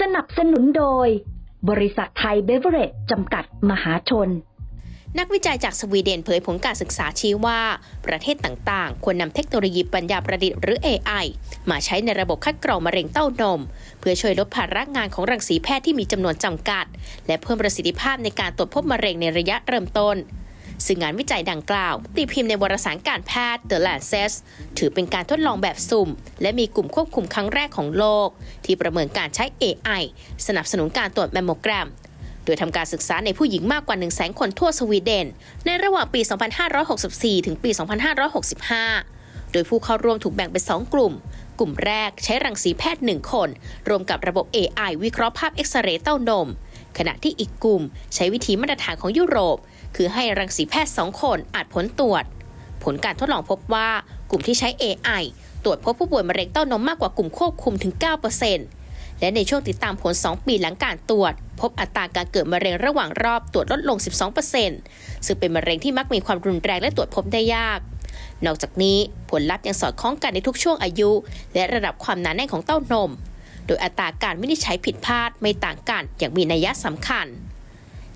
สนับสนุนโดย บริษัทไทยเบเวอเรจจำกัดมหาชน นักวิจัยจากสวีเดนเผยผลการศึกษาชี้ว่า ประเทศต่างๆ ควรนำเทคโนโลยีปัญญาประดิษฐ์หรือ AI มาใช้ในระบบคัดกรองมะเร็งเต้านม เพื่อช่วยลดภาระงานของรังสีแพทย์ที่มีจำนวนจำกัด และเพิ่มประสิทธิภาพในการตรวจพบมะเร็งในระยะเริ่มต้น ซึ่งงานวิจัยดังกล่าว ตีพิมพ์ในวารสารการแพทย์ The Lancet ถือเป็นการทดลองแบบสุ่ม และมีกลุ่มควบคุมครั้งแรกของโลก ที่ประเมินการใช้ AI สนับสนุนการตรวจแมมโมแกรม โดยทำการศึกษาในผู้หญิงมากกว่า 1 0 0 0 0 0 คนทั่วสวีเดน ในระหว่างปี 2564 ถึงปี 2565 โดยผู้เข้าร่วมถูกแบ่งเป็น 2 กลุ่มกลุ่มแรกใช้รังสีแพทย์ 1 คน รวมกับระบบ AI วิเคราะห์ภาพเอ็กซเรย์เต้านม ขณะที่อีกกลุ่มใช้วิธีมาตรฐานของยุโรป คือให้รังสีแพทย์2คนอาจผลตรวจ ผลการทดลองพบว่ากลุ่มที่ใช้ AI ตรวจพบผู้ป่วยมะเร็งเต้านมมากกว่ากลุ่มควบคุมถึง 9%และในช่วงติดตามผล 2 ปีหลังการตรวจ พบอัตราการเกิดมะเร็งระหว่างรอบตรวจลดลง 12%ซึ่งเป็นมะเร็งที่มักมีความรุนแรงและตรวจพบได้ยาก นอกจากนี้ผลลัพธ์ยังสอดคล้องกันในทุกช่วงอายุ และระดับความหนาแน่นของเต้านม โดยอัตราการวินิจฉัยผิดพลาดไม่ต่างกันอย่างมีนัยสำคัญ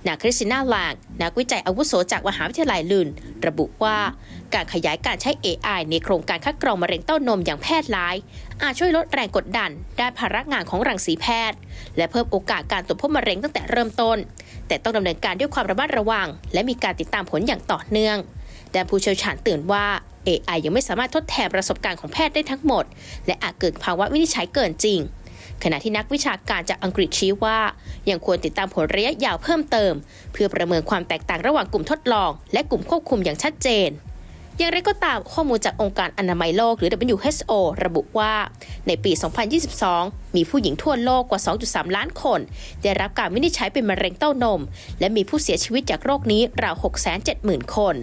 นางคริสติน่าลาง นักวิจัยอาวุโสจากมหาวิทยาลัยลุนระบุว่าการขยายการใช้ AI ในโครงการคัดกรองมะเร็งเต้านมอย่างแพทย์ร้าย อาจช่วยลดแรงกดดันด้านภาระงานของรังสีแพทย์ และเพิ่มโอกาสการตรวจพบมะเร็งตั้งแต่เริ่มต้น แต่ต้องดำเนินการด้วยความระมัดระวัง และมีการติดตามผลอย่างต่อเนื่องด้านผู้เชี่ยวชาญเตือนว่า AI ยังไม่สามารถทดแทนประสบการณ์ของแพทย์ได้ทั้งหมด และอาจเกิดภาวะวินิจฉัยเกินจริง ขณะที่นักวิชาการจากอังกฤษชี้ว่า ยังควรติดตามผลระยะยาวเพิ่มเติม เพื่อประเมินความแตกต่างระหว่างกลุ่มทดลอง และกลุ่มควบคุมอย่างชัดเจนอย่างไรก็ตามข้อมูลจากองค์การอนามัยโลกหรือ WHO ระบุว่า ในปี 2022 มีผู้หญิงทั่วโลกกว่า 2.3 ล้านคน ได้รับการวินิจฉัยเป็นมะเร็งเต้านม และมีผู้เสียชีวิตจากโรคนี้ราว 670,000 คน